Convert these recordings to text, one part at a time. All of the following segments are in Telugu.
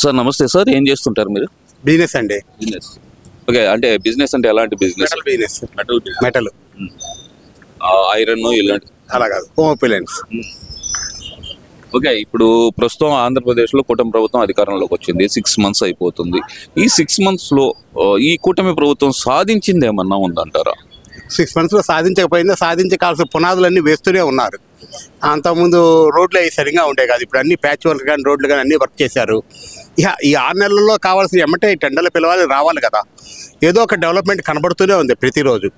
సార్ నమస్తే. సార్ ఏం చేస్తుంటారు మీరు? బిజినెస్ అండి. బిజినెస్ ఓకే అంటే బిజినెస్ అంటే ఎలాంటి business metal business metal metal iron ఇలాంటి. అలా కాదు. హోమ్ అప్లయన్స్ ఓకే ఇప్పుడు ప్రస్తుతం ఆంధ్రప్రదేశ్లో కూటమి ప్రభుత్వం అధికారంలోకి వచ్చింది. సిక్స్ మంత్స్ అయిపోతుంది. ఈ సిక్స్ మంత్స్లో ఈ కూటమి ప్రభుత్వం సాధించింది ఏమన్నా ఉందంటారా? సిక్స్ మంత్స్లో సాధించకపోయినా సాధించకాల్సిన పునాదులన్నీ వేస్తూనే ఉన్నారు. అంతకుముందు రోడ్లు అవి సరిగా ఉండే కాదు. ఇప్పుడు అన్ని ప్యాచ్ వర్క్ కానీ రోడ్లు కానీ అన్ని వర్క్ చేశారు. ఇక ఈ ఆరు నెలల్లో కావాల్సిన ఎమ్మటే టెండర్లు పిలవాలి రావాలి కదా. ఏదో ఒక డెవలప్మెంట్ కనబడుతూనే ఉంది ప్రతిరోజు.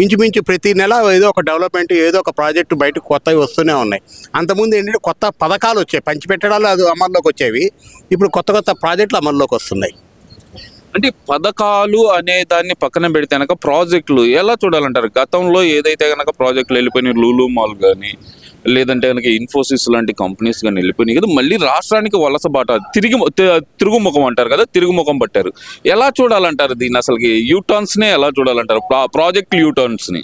ఇంచుమించు ప్రతి నెల ఏదో ఒక డెవలప్మెంట్ ఏదో ఒక ప్రాజెక్టు బయటకు కొత్తవి వస్తూనే ఉన్నాయి. అంతకుముందు ఏంటంటే కొత్త పథకాలు వచ్చాయి. పంచిపెట్టడాలు అది అమల్లోకి వచ్చేవి. ఇప్పుడు కొత్త కొత్త ప్రాజెక్టులు అమల్లోకి వస్తున్నాయి. అంటే పథకాలు అనే దాన్ని పక్కన పెడితే కనుక ప్రాజెక్టులు ఎలా చూడాలంటారు? గతంలో ఏదైతే కనుక ప్రాజెక్టులు వెళ్ళిపోయినాయి లూలు మాల్ కానీ లేదంటే కనుక ఇన్ఫోసిస్ లాంటి కంపెనీస్ కానీ వెళ్ళిపోయినాయి కదా మళ్ళీ రాష్ట్రానికి వలస బాట తిరిగి తిరుగుముఖం అంటారు కదా తిరుగుముఖం పట్టారు. ఎలా చూడాలంటారు దీన్ని అసలుకి? యూటర్న్స్నే ఎలా చూడాలంటారు? ప్రాజెక్ట్ యూటర్న్స్ని?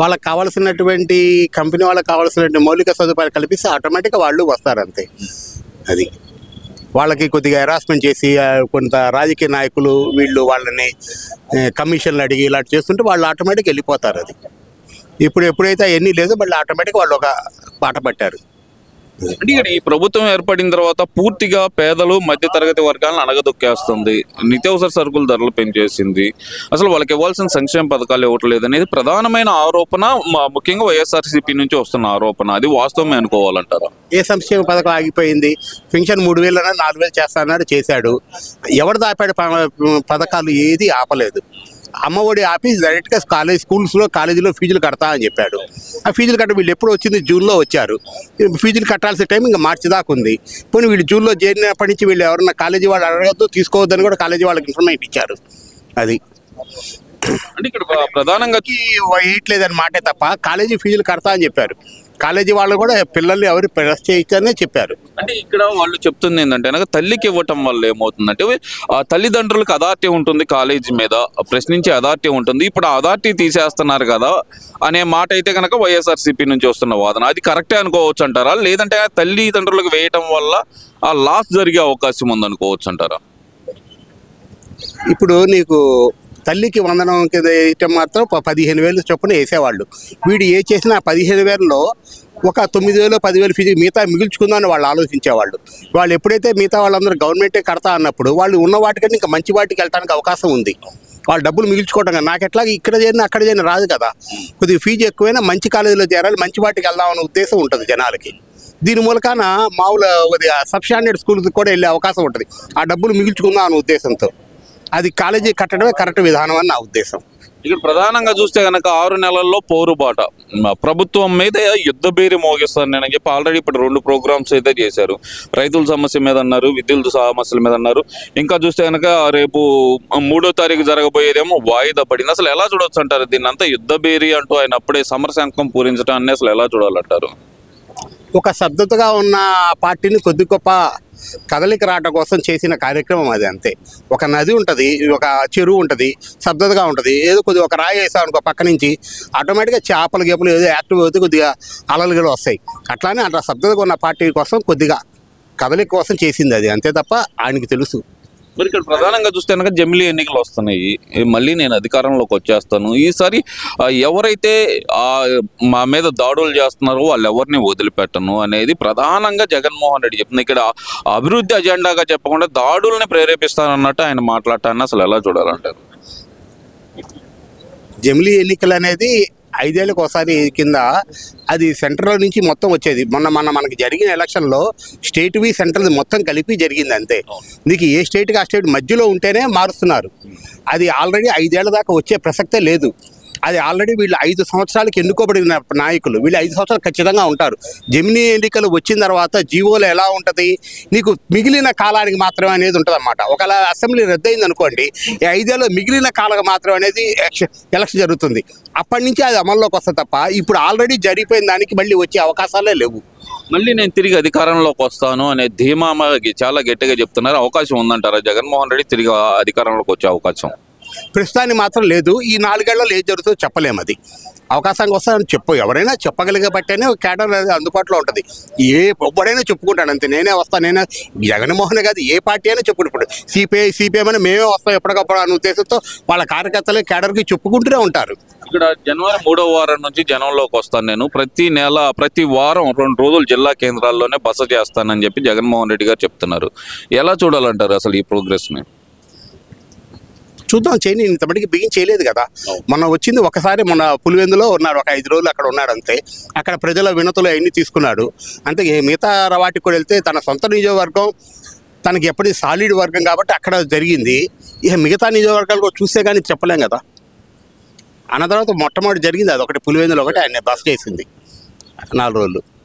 వాళ్ళకి కావాల్సినటువంటి కంపెనీ వాళ్ళకి కావాల్సినటువంటి మౌలిక సదుపాయాలు కల్పిస్తే ఆటోమేటిక్గా వాళ్ళు వస్తారు అంతే అది. వాళ్ళకి కొద్దిగా హెరాస్మెంట్ చేసి కొంత రాజకీయ నాయకులు వీళ్ళు వాళ్ళని కమిషన్లు అడిగి ఇలాంటి చేస్తుంటే వాళ్ళు ఆటోమేటిక్ వెళ్ళిపోతారు అది. ఇప్పుడు ఎప్పుడైతే అవన్నీ లేదో మళ్ళీ ఆటోమేటిక్ వాళ్ళు ఒక పాట పట్టారు. అంటే ఇక్కడ ఈ ప్రభుత్వం ఏర్పడిన తర్వాత పూర్తిగా పేదలు మధ్య తరగతి వర్గాలను అణగదొక్కేస్తుంది. నిత్యావసర సరుకుల ధరలు పెంచేసింది. అసలు వాళ్ళకి ఇవ్వాల్సిన సంక్షేమ పథకాలు ఇవ్వట్లేదు అనేది ప్రధానమైన ఆరోపణ మా- ముఖ్యంగా వైఎస్ఆర్సీపీ నుంచి వస్తున్న ఆరోపణ. అది వాస్తవమే అనుకోవాలంటారా? ఏ సంక్షేమ పథకం ఆగిపోయింది? పెన్షన్ మూడు వేలు నాలుగు వేలు చేస్తానన్నాడు చేశాడు. ఎవరు దాపాడు పథకాలు ఏది ఆపలేదు. అమ్మఒడి ఆపి డైరెక్ట్గా కాలేజ్ స్కూల్స్లో కాలేజీలో ఫీజులు కడతా అని చెప్పాడు. ఆ ఫీజులు కట్ట వీళ్ళు ఎప్పుడు వచ్చింది? జూన్లో వచ్చారు. ఫీజులు కట్టాల్సిన టైం ఇంకా మార్చి దాకా ఉంది. పోనీ వీళ్ళు జూన్లో చేరినప్పటి నుంచి వీళ్ళు ఎవరన్నా కాలేజీ వాళ్ళు అడగద్దు తీసుకోవద్దని కూడా కాలేజీ వాళ్ళకి ఇన్ఫర్మేషన్ ఇచ్చారు. అది. అంటే ఇక్కడ ప్ర- ప్రధానంగా వేయట్లేదని మాటే తప్ప కాలేజీ ఫీజులు కడతా అని చెప్పారు. కాలేజీ వాళ్ళు కూడా పిల్లల్ని ఎవరు ప్రెస్ చేయించారనే చెప్పారు. అంటే ఇక్కడ వాళ్ళు చెప్తుంది ఏంటంటే తల్లికి ఇవ్వటం వల్ల ఏమవుతుందంటే ఆ తల్లిదండ్రులకు అథారిటీ ఉంటుంది కాలేజీ మీద ప్రశ్నించే అథారిటీ ఉంటుంది. ఇప్పుడు ఆ అథారిటీ తీసేస్తున్నారు కదా అనే మాట అయితే కనుక వైఎస్ఆర్సీపీ నుంచి వస్తున్న వాదన. అది కరెక్టే అనుకోవచ్చు అంటారా? లేదంటే తల్లిదండ్రులకు వేయటం వల్ల ఆ లాస్ జరిగే అవకాశం ఉందనుకోవచ్చు అంటారా? ఇప్పుడు నీకు తల్లికి వందనం కింద మాత్రం ప- పదిహేను వేలు చొప్పున వేసేవాళ్ళు. వీడు ఏ చేసినా పదిహేను వేలలో ఒక తొమ్మిది వేలు పదివేలు ఫీజు మిగతా మిగుల్చుకుందామని వాళ్ళు ఆలోచించేవాళ్ళు. వాళ్ళు ఎప్పుడైతే మిగతా వాళ్ళందరూ గవర్నమెంటే కడతా అన్నప్పుడు వాళ్ళు ఉన్న వాటికంటే ఇంకా మంచి వాటికి వెళ్ళడానికి అవకాశం ఉంది. వాళ్ళు డబ్బులు మిగిల్చుకోవడం కదా. నాకు ఎట్లా ఇక్కడ చేరినా అక్కడ చేరిన రాదు కదా. కొద్దిగా ఫీజు ఎక్కువైనా మంచి కాలేజీలో చేరాలి మంచి వాటికి వెళ్దామనే ఉద్దేశం ఉంటుంది జనాలకి. దీని మూలకాన మామూలు సబ్ స్టాండర్డ్ స్కూల్కి కూడా వెళ్ళే అవకాశం ఉంటుంది. ఆ డబ్బులు మిగిల్చుకుందాం అనే ఉద్దేశంతో. అది కాలేజీ కట్టడమే కరెక్ట్ విధానం అని నా ఉద్దేశం. ఇక్కడ ప్రధానంగా చూస్తే కనుక ఆరు నెలల్లో పోరుబాట. ప్రభుత్వం మీద యుద్ధ బేరి మోగిస్తాను నేను చెప్పి ఆల్రెడీ ఇప్పుడు రెండు ప్రోగ్రామ్స్ అయితే చేశారు. రైతుల సమస్య మీద అన్నారు విద్యుత్ సమస్యల మీద అన్నారు. ఇంకా చూస్తే కనుక రేపు మూడో తారీఖు జరగబోయేదేమో వాయిదా పడింది. అసలు ఎలా చూడొచ్చు అంటారు? దీన్ని అంతా యుద్ధ బేరి అంటూ ఆయన అప్పుడే సమరశంకం పూరించడాన్ని అసలు ఎలా చూడాలంటారు? ఒక శబ్దతగా ఉన్న పార్టీని కొద్ది గొప్ప కదలిక రావడం కోసం చేసిన కార్యక్రమం అది అంతే. ఒక నది ఉంటుంది ఒక చెరువు ఉంటుంది శబ్దతగా ఉంటుంది ఏదో కొద్దిగా ఒక రాయి వేసాం అనుకో పక్క నుంచి ఆటోమేటిక్గా చేపలు గేపలు ఏదో యాక్టివ్ అవుతే కొద్దిగా అలలుగలు వస్తాయి. అట్లానే అట్లా శబ్దతగా ఉన్న పార్టీ కోసం కొద్దిగా కదలిక కోసం చేసింది అది. అంతే తప్ప ఆయనకి తెలుసు. మరి ఇక్కడ ప్రధానంగా చూస్తే కనుక జమిలీ ఎన్నికలు వస్తున్నాయి. మళ్ళీ నేను అధికారంలోకి వచ్చేస్తాను. ఈసారి ఎవరైతే మా మీద దాడులు చేస్తున్నారో వాళ్ళు ఎవరిని వదిలిపెట్టను అనేది ప్రధానంగా జగన్మోహన్ రెడ్డి చెప్తుంది. ఇక్కడ అభివృద్ధి అజెండాగా చెప్పకుండా దాడుల్ని ప్రేరేపిస్తానన్నట్టు ఆయన మాట్లాడటాన్ని అసలు ఎలా చూడాలంటారు? జమిలీ ఎన్నికలు అనేది ఐదేళ్ళకి ఒకసారి కింద అది సెంట్రల్ నుంచి మొత్తం వచ్చేది. మొన్న మొన్న మనకి జరిగిన ఎలక్షన్లో స్టేట్వి సెంట్రల్ మొత్తం కలిపి జరిగింది అంతే నీకు ఏ స్టేట్కి ఆ స్టేట్ మధ్యలో ఉంటేనే మారుస్తున్నారు. అది ఆల్రెడీ ఐదేళ్ళ దాకా వచ్చే ప్రసక్తే లేదు. అది ఆల్రెడీ వీళ్ళు ఐదు సంవత్సరాలకి ఎన్నుకోబడిన నాయకులు. వీళ్ళు ఐదు సంవత్సరాలు ఖచ్చితంగా ఉంటారు. జమినీ ఎన్నికలు వచ్చిన తర్వాత జీవోలో ఎలా ఉంటుంది? నీకు మిగిలిన కాలానికి మాత్రమే అనేది ఉంటుంది అనమాట ఒకవేళ అసెంబ్లీ రద్దయింది అనుకోండి ఈ ఐదేళ్ళు మిగిలిన కాలం మాత్రం అనేది ఎలక్షన్ జరుగుతుంది. అప్పటి నుంచి అది అమల్లోకి వస్తుంది తప్ప ఇప్పుడు ఆల్రెడీ జరిగిపోయిన దానికి మళ్ళీ వచ్చే అవకాశాలే లేవు. మళ్ళీ నేను తిరిగి అధికారంలోకి వస్తాను అనే ధీమా చాలా గట్టిగా చెప్తున్నారు. అవకాశం ఉందంటారా? జగన్మోహన్ రెడ్డి తిరిగి అధికారంలోకి వచ్చే అవకాశం. ప్రస్తుతానికి మాత్రం లేదు. ఈ నాలుగేళ్ళలో ఏం జరుగుతుందో చెప్పలేము అది. అవకాశానికి వస్తాయని చెప్పు. ఎవరైనా చెప్పగలిగే బట్టేనే కేడర్ అనేది అందుబాటులో ఉంటుంది. ఏ ఎవ్వడైనా చెప్పుకుంటాడు అంతే. నేనే వస్తాను నేనే జగన్మోహన్ కాదు ఏ పార్టీ అయినా చెప్పుడు ఇప్పుడు సిపిఐ సిపిఎం అని మేమే వస్తాం ఎప్పటికప్పుడు అనే ఉద్దేశంతో వాళ్ళ కార్యకర్తలు కేడర్కి చెప్పుకుంటూనే ఉంటారు. ఇక్కడ జనవరి మూడో వారం నుంచి జనంలోకి వస్తాను నేను. ప్రతి నెల ప్రతి వారం రెండు రోజులు జిల్లా కేంద్రాల్లోనే బస చేస్తానని చెప్పి జగన్మోహన్ రెడ్డి గారు చెప్తున్నారు. ఎలా చూడాలంటారు అసలు ఈ ప్రోగ్రెస్ని? చూద్దాం చేయని ఇంతమటికి బిగిన్ చేయలేదు కదా. మొన్న వచ్చింది ఒకసారి మొన్న పులివెందులో ఉన్నాడు ఒక ఐదు రోజులు అక్కడ ఉన్నాడు అంతే. అక్కడ ప్రజల వినతులు అవన్నీ తీసుకున్నాడు. అంతే ఈ మిగతా వాటికి కూడా వెళ్తే తన సొంత నియోజకవర్గం తనకి ఎప్పటి సాలిడ్ వర్గం కాబట్టి అక్కడ జరిగింది. ఇక మిగతా నియోజకవర్గాలు కూడా చూస్తే కానీ చెప్పలేం కదా. అన్న తర్వాత మొట్టమొదటి జరిగింది అది ఒకటి పులివెందులో ఒకటి ఆయన బస్ చేసింది. నాలుగు రోజులు.